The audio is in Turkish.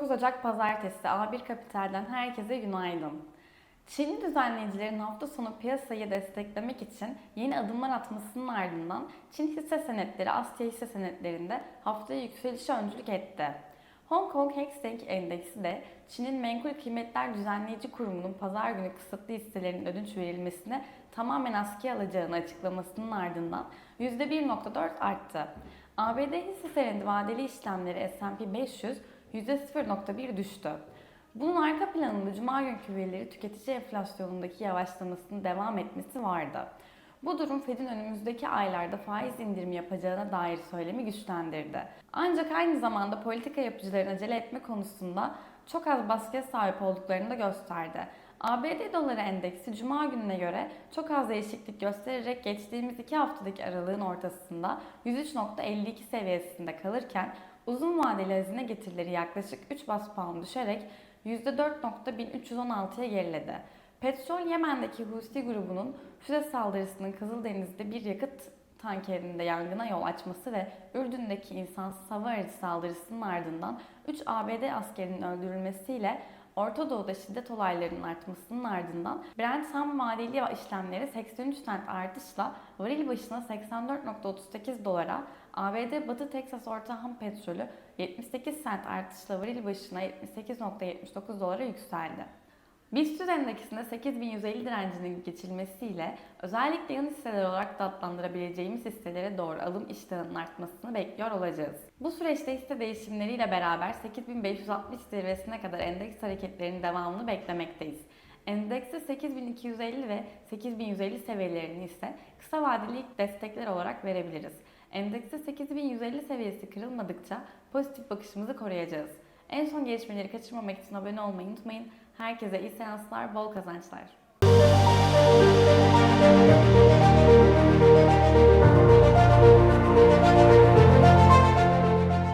Ocak Pazartesi A1 Kapital'den herkese günaydın. Çinli düzenleyicilerin hafta sonu piyasayı desteklemek için yeni adımlar atmasının ardından Çin hisse senetleri Asya hisse senetlerinde haftaya yükselişe öncülük etti. Hong Kong Hang Seng Endeksi de Çin'in Menkul Kıymetler Düzenleyici Kurumu'nun pazar günü kısıtlı hisselerin ödünç verilmesine tamamen askıya alacağını açıklamasının ardından %1.4 arttı. ABD hisse senedi vadeli işlemleri S&P 500 %0.1 düştü. Bunun arka planında Cuma günkü verileri tüketici enflasyonundaki yavaşlamasının devam etmesi vardı. Bu durum Fed'in önümüzdeki aylarda faiz indirimi yapacağına dair söylemi güçlendirdi. Ancak aynı zamanda politika yapıcıların acele etme konusunda çok az baskıya sahip olduklarını da gösterdi. ABD doları endeksi Cuma gününe göre çok az değişiklik göstererek geçtiğimiz iki haftalık aralığın ortasında 103.52 seviyesinde kalırken uzun vadeli hazine getirileri yaklaşık 3 bas puan düşerek %4.1316'ya geriledi. Petrol Yemen'deki Husi grubunun füze saldırısının Kızıldeniz'de bir yakıt tankerinde yangına yol açması ve Ürdün'deki insansız hava aracı saldırısının ardından 3 ABD askerinin öldürülmesiyle Orta Doğu'da şiddet olaylarının artmasının ardından Brent ham vadeli işlemleri 83 cent artışla varil başına 84.38 dolara, ABD Batı Teksas orta ham petrolü 78 cent artışla varil başına 78.79 dolara yükseldi. BIST endeksinde 8150 direncinin geçilmesiyle özellikle yan hisseler olarak da adlandırabileceğimiz hisselere doğru alım iştahının artmasını bekliyor olacağız. Bu süreçte hisse değişimleriyle beraber 8560 zirvesine kadar endeks hareketlerinin devamını beklemekteyiz. Endekste 8250 ve 8150 seviyelerini ise kısa vadeli destekler olarak verebiliriz. Endekste 8150 seviyesi kırılmadıkça pozitif bakışımızı koruyacağız. En son gelişmeleri kaçırmamak için abone olmayı unutmayın. Herkese iyi seanslar, bol kazançlar.